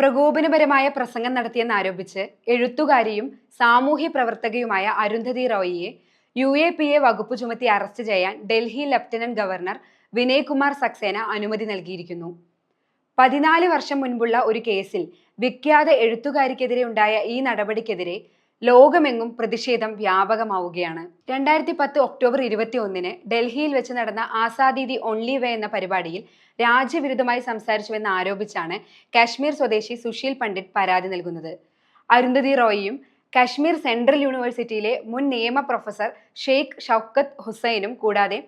പ്രകോപനപരമായ പ്രസംഗം നടത്തിയെന്നാരോപിച്ച് എഴുത്തുകാരിയും സാമൂഹ്യ പ്രവർത്തകയുമായ അരുന്ധതി റോയിയെ യു എ പി എ വകുപ്പ് ചുമത്തി അറസ്റ്റ് ചെയ്യാൻ ഡൽഹി ലഫ്റ്റനന്റ് ഗവർണർ വിനയ് കുമാർ സക്സേന അനുമതി നൽകിയിരിക്കുന്നു. പതിനാല് വർഷം മുൻപുള്ള ഒരു കേസിൽ വിഖ്യാത എഴുത്തുകാരിക്കെതിരെ ഉണ്ടായ ഈ നടപടിക്കെതിരെ ലോകമെങ്ങും പ്രതിഷേധം വ്യാപകമാവുകയാണ്. രണ്ടായിരത്തി പത്ത് ഒക്ടോബർ ഇരുപത്തി ഒന്നിന് ഡൽഹിയിൽ വെച്ച് നടന്ന ആസാദി ദി ഓൺലി വേ എന്ന പരിപാടിയിൽ രാജ്യവിരുദ്ധമായി സംസാരിച്ചുവെന്ന് ആരോപിച്ചാണ് കാശ്മീർ സ്വദേശി സുശീൽ പണ്ഡിറ്റ് പരാതി നൽകുന്നത്. അരുന്ധതി റോയിയും കാശ്മീർ സെൻട്രൽ യൂണിവേഴ്സിറ്റിയിലെ മുൻ നിയമ പ്രൊഫസർ ഷെയ്ഖ് ഷൗക്കത്ത് ഹുസൈനും കൂടാതെ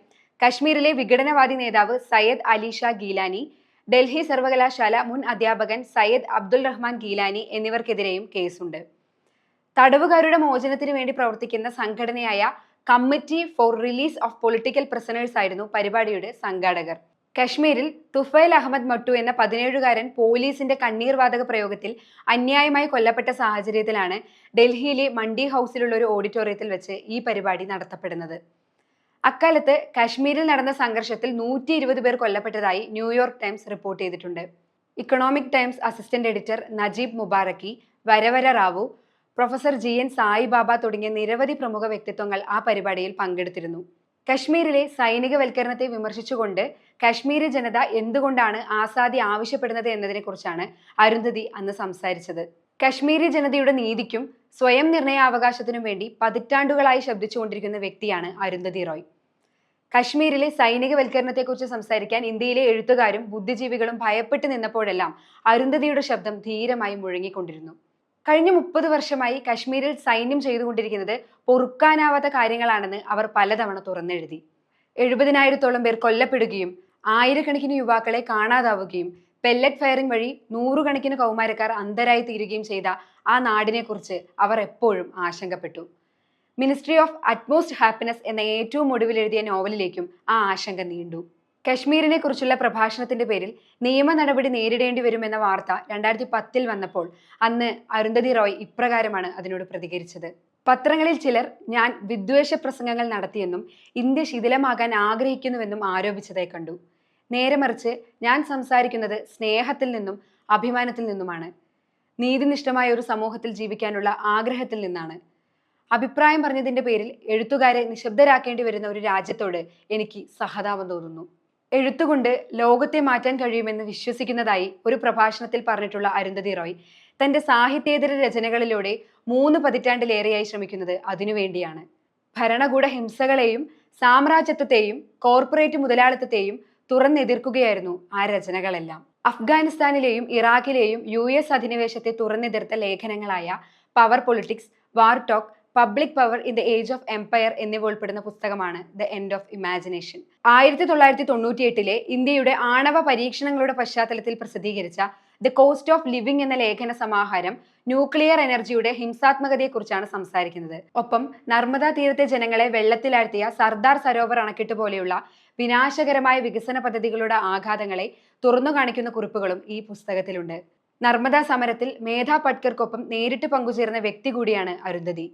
കാശ്മീരിലെ വിഘടനവാദി നേതാവ് സയ്യദ് അലി ഷാ ഗീലാനി ഡൽഹി സർവകലാശാല മുൻ അധ്യാപകൻ സയ്യദ് അബ്ദുൾ റഹ്മാൻ ഗീലാനി എന്നിവർക്കെതിരെയും കേസുണ്ട്. തടവുകാരുടെ മോചനത്തിന് വേണ്ടി പ്രവർത്തിക്കുന്ന സംഘടനയായ committee for release of political prisoners ആയിരുന്നു പരിപാടിയുടെ സംഘാടകർ. കശ്മീരിൽ തുഫൈൽ അഹമ്മദ് മട്ടു എന്ന പതിനേഴുകാരൻ പോലീസിന്റെ കണ്ണീർവാതക പ്രയോഗത്തിൽ അന്യായമായി കൊല്ലപ്പെട്ട സാഹചര്യത്തിലാണ് ഡൽഹിയിലെ മണ്ടി ഹൗസിലുള്ള ഒരു ഓഡിറ്റോറിയത്തിൽ വെച്ച് ഈ പരിപാടി നടത്തപ്പെടുന്നത്. അക്കാലത്ത് കശ്മീരിൽ നടന്ന സംഘർഷത്തിൽ നൂറ്റി ഇരുപത് പേർ കൊല്ലപ്പെട്ടതായി ന്യൂയോർക്ക് ടൈംസ് റിപ്പോർട്ട് ചെയ്തിട്ടുണ്ട്. Economic Times assistant editor Najeeb Mubaraki Varavara Rao professor G N Saibaba തുടങ്ങിയ നിരവധി പ്രമുഖ വ്യക്തിത്വങ്ങൾ ആ പരിപാടിയിൽ പങ്കെടുത്തിരുന്നു. കശ്മീരിലെ സൈനികവൽക്കരണത്തെ വിമർശിച്ചുകൊണ്ട് കശ്മീരി ജനത എന്തുകൊണ്ടാണ് ആസാദി ആവശ്യപ്പെടുന്നത് എന്നതിനെക്കുറിച്ചാണ് അരുന്ധതി അന്ന് സംസാരിച്ചത്. കശ്മീരി ജനതയുടെ നീതിക്കും സ്വയം നിർണയാവകാശത്തിനും വേണ്ടി പതിറ്റാണ്ടുകളായി ശബ്ദിച്ചുകൊണ്ടിരിക്കുന്ന വ്യക്തിയാണ് അരുന്ധതി റോയ്. കശ്മീരിലെ സൈനികവൽക്കരണത്തെക്കുറിച്ച് സംസാരിക്കാൻ ഇന്ത്യയിലെ എഴുത്തുകാരും ബുദ്ധിജീവികളും ഭയപ്പെട്ടു നിന്നപ്പോഴെല്ലാം അരുന്ധതിയുടെ ശബ്ദം ധീരമായി മുഴങ്ങിക്കൊണ്ടിരുന്നു. കഴിഞ്ഞ മുപ്പത് വർഷമായി കശ്മീരിൽ സൈന്യം ചെയ്തുകൊണ്ടിരിക്കുന്നത് പൊറുക്കാനാവാത്ത കാര്യങ്ങളാണെന്ന് അവർ പലതവണ തുറന്നെഴുതി. എഴുപതിനായിരത്തോളം പേർ കൊല്ലപ്പെടുകയും ആയിരക്കണക്കിന് യുവാക്കളെ കാണാതാവുകയും പെല്ലറ്റ് ഫയറിംഗ് വഴി നൂറുകണക്കിന് കൗമാരക്കാർ അന്തരായി തീരുകയും ചെയ്ത ആ നാടിനെക്കുറിച്ച് അവർ എപ്പോഴും ആശങ്കപ്പെട്ടു. മിനിസ്ട്രി ഓഫ് അറ്റ്മോസ്റ്റ് ഹാപ്പിനെസ് എന്ന ഏറ്റവും ഒടുവിൽ എഴുതിയ നോവലിലേക്കും ആ ആശങ്ക നീണ്ടു. കശ്മീരിനെ കുറിച്ചുള്ള പ്രഭാഷണത്തിന്റെ പേരിൽ നിയമ നടപടി നേരിടേണ്ടി വരുമെന്ന വാർത്ത രണ്ടായിരത്തി പത്തിൽ വന്നപ്പോൾ അന്ന് അരുന്ധതി റോയ് ഇപ്രകാരമാണ് അതിനോട് പ്രതികരിച്ചത്. പത്രങ്ങളിൽ ചിലർ ഞാൻ വിദ്വേഷ പ്രസംഗങ്ങൾ നടത്തിയെന്നും ഇന്ത്യ ശിഥിലമാകാൻ ആഗ്രഹിക്കുന്നുവെന്നും ആരോപിച്ചതായി കണ്ടു. നേരെ മറിച്ച് ഞാൻ സംസാരിക്കുന്നത് സ്നേഹത്തിൽ നിന്നും അഭിമാനത്തിൽ നിന്നുമാണ്. നീതിനിഷ്ഠമായ ഒരു സമൂഹത്തിൽ ജീവിക്കാനുള്ള ആഗ്രഹത്തിൽ നിന്നാണ്. അഭിപ്രായം പറഞ്ഞതിന്റെ പേരിൽ എഴുത്തുകാരെ നിശബ്ദരാക്കേണ്ടി വരുന്ന ഒരു രാജ്യത്തോട് എനിക്ക് സഹതാപം തോന്നുന്നു. എഴുത്തുകൊണ്ട് ലോകത്തെ മാറ്റാൻ കഴിയുമെന്ന് വിശ്വസിക്കുന്നതായി ഒരു പ്രഭാഷണത്തിൽ പറഞ്ഞിട്ടുള്ള അരുന്ധതി റോയ്. തന്റെ സാഹിത്യേതര രചനകളിലൂടെ മൂന്ന് പതിറ്റാണ്ടിലേറെയായി ശ്രമിക്കുന്നത് അതിനുവേണ്ടിയാണ് ഭരണകൂട ഹിംസകളെയും സാമ്രാജ്യത്വത്തെയും കോർപ്പറേറ്റ് മുതലാളിത്തത്തെയും തുറന്നെതിർക്കുകയായിരുന്നു ആ രചനകളെല്ലാം. അഫ്ഗാനിസ്ഥാനിലെയും ഇറാഖിലെയും യു എസ് അധിനിവേശത്തെ തുറന്നെതിർത്ത ലേഖനങ്ങളായ power politics war talk public power in the age of empire എന്നിവ ഉൾപ്പെടുന്ന പുസ്തകമാണ് ദ എൻഡ് ഓഫ് ഇമാജിനേഷൻ ആയിരത്തി തൊള്ളായിരത്തി തൊണ്ണൂറ്റി എട്ടിലെ ഇന്ത്യയുടെ ആണവ പരീക്ഷണങ്ങളുടെ പശ്ചാത്തലത്തിൽ പ്രസിദ്ധീകരിച്ച ദ കോസ്റ്റ് ഓഫ് ലിവിംഗ് എന്ന ലേഖന സമാഹാരം ന്യൂക്ലിയർ എനർജിയുടെ ഹിംസാത്മകതയെക്കുറിച്ചാണ് സംസാരിക്കുന്നത്. ഒപ്പം നർമ്മദാ തീരത്തെ ജനങ്ങളെ വെള്ളത്തിലാഴ്ത്തിയ സർദാർ സരോവർ അണക്കെട്ട് പോലെയുള്ള വിനാശകരമായ വികസന പദ്ധതികളുടെ ആഘാതങ്ങളെ തുറന്നു കാണിക്കുന്ന കുറിപ്പുകളും ഈ പുസ്തകത്തിലുണ്ട്. നർമ്മദാ സമരത്തിൽ മേധാ പട്കർക്കൊപ്പം നേരിട്ട് പങ്കുചേർന്ന വ്യക്തി കൂടിയാണ് അരുന്ധതി.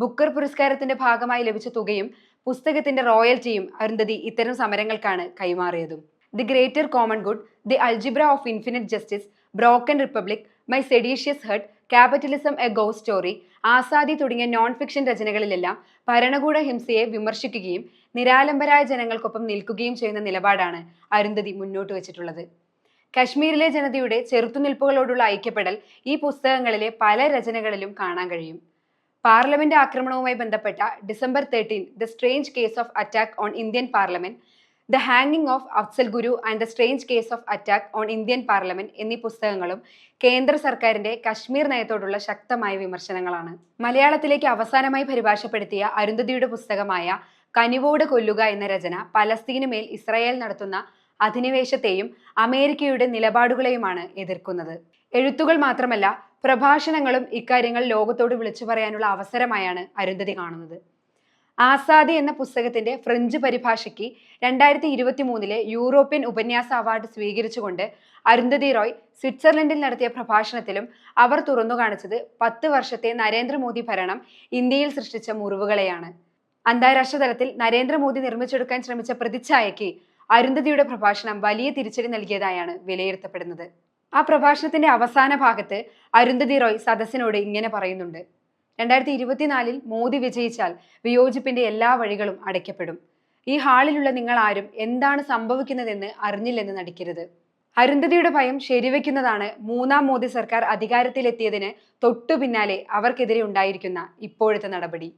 ബുക്കർ പുരസ്കാരത്തിന്റെ ഭാഗമായി ലഭിച്ച തുകയും പുസ്തകത്തിന്റെ റോയൽറ്റിയും അരുന്ധതി ഇത്തരം സമരങ്ങൾക്കാണ് കൈമാറിയതും. The greater common good the algebra of infinite justice broken republic my seditious heart capitalism a go story Azadi തുടങ്ങിയ നോൺ ഫിക്ഷൻ രചനകളിലെല്ലാം ഭരണകൂട ഹിംസയെ വിമർശിക്കുകയും നിരാലംബരായ ജനങ്ങൾക്കൊപ്പം നിൽക്കുകയും ചെയ്യുന്ന നിലപാടാണ് അരുന്ധതി മുന്നോട്ട് വെച്ചിട്ടുള്ളത്. കശ്മീരിലെ ജനതയുടെ ചെറുത്തുനിൽപ്പുകളോടുള്ള ഐക്യപ്പെടൽ ഈ പുസ്തകങ്ങളിലെ പല രചനകളിലും കാണാൻ കഴിയും. പാർലമെന്റ് ആക്രമണവുമായി ബന്ധപ്പെട്ട December thirteen the strange case of attack on Indian parliament the ഹാങ്ങിങ് of Afzal Guru and the strange case of attack on Indian parliament എന്നീ പുസ്തകങ്ങളും കേന്ദ്ര സർക്കാരിന്റെ കശ്മീർ നയത്തോടുള്ള ശക്തമായ വിമർശനങ്ങളാണ്. മലയാളത്തിലേക്ക് അവസാനമായി പരിഭാഷപ്പെടുത്തിയ അരുന്ധതിയുടെ പുസ്തകമായ കനിവോട് കൊല്ലുക എന്ന രചന പലസ്തീനു മേൽ ഇസ്രായേൽ നടത്തുന്ന അധിനിവേശത്തെയും അമേരിക്കയുടെ നിലപാടുകളെയുമാണ് എതിർക്കുന്നത്. എഴുത്തുകൾ മാത്രമല്ല പ്രഭാഷണങ്ങളും ഇക്കാര്യങ്ങൾ ലോകത്തോട് വിളിച്ചു പറയാനുള്ള അവസരമായാണ് അരുന്ധതി കാണുന്നത്. ആസാദി എന്ന പുസ്തകത്തിന്റെ ഫ്രഞ്ച് പരിഭാഷയ്ക്ക് രണ്ടായിരത്തി ഇരുപത്തി മൂന്നിലെ യൂറോപ്യൻ ഉപന്യാസ അവാർഡ് സ്വീകരിച്ചുകൊണ്ട് അരുന്ധതി റോയ് സ്വിറ്റ്സർലൻഡിൽ നടത്തിയ പ്രഭാഷണത്തിലും അവർ തുറന്നു കാണിച്ചത് പത്ത് വർഷത്തെ നരേന്ദ്രമോദി ഭരണം ഇന്ത്യയിൽ സൃഷ്ടിച്ച മുറിവുകളെയാണ്. അന്താരാഷ്ട്ര തലത്തിൽ നരേന്ദ്രമോദി നിർമ്മിച്ചെടുക്കാൻ ശ്രമിച്ച പ്രതിച്ഛായയ്ക്ക് അരുന്ധതിയുടെ പ്രഭാഷണം വലിയ തിരിച്ചടി നൽകിയതായാണ് വിലയിരുത്തപ്പെടുന്നത്. ആ പ്രഭാഷണത്തിന്റെ അവസാന ഭാഗത്ത് അരുന്ധതി റോയ് സദസ്സിനോട് ഇങ്ങനെ പറയുന്നുണ്ട്. രണ്ടായിരത്തി ഇരുപത്തിനാലിൽ മോദി വിജയിച്ചാൽ വിയോജിപ്പിന്റെ എല്ലാ വഴികളും അടയ്ക്കപ്പെടും. ഈ ഹാളിലുള്ള നിങ്ങൾ ആരും എന്താണ് സംഭവിക്കുന്നതെന്ന് അറിഞ്ഞില്ലെന്ന് നടിക്കരുത്. അരുന്ധതിയുടെ ഭയം ശരിവെക്കുന്നതാണ് മൂന്നാം മോദി സർക്കാർ അധികാരത്തിലെത്തിയതിന് തൊട്ടു പിന്നാലെ അവർക്കെതിരെ ഉണ്ടായിരിക്കുന്ന ഇപ്പോഴത്തെ നടപടി.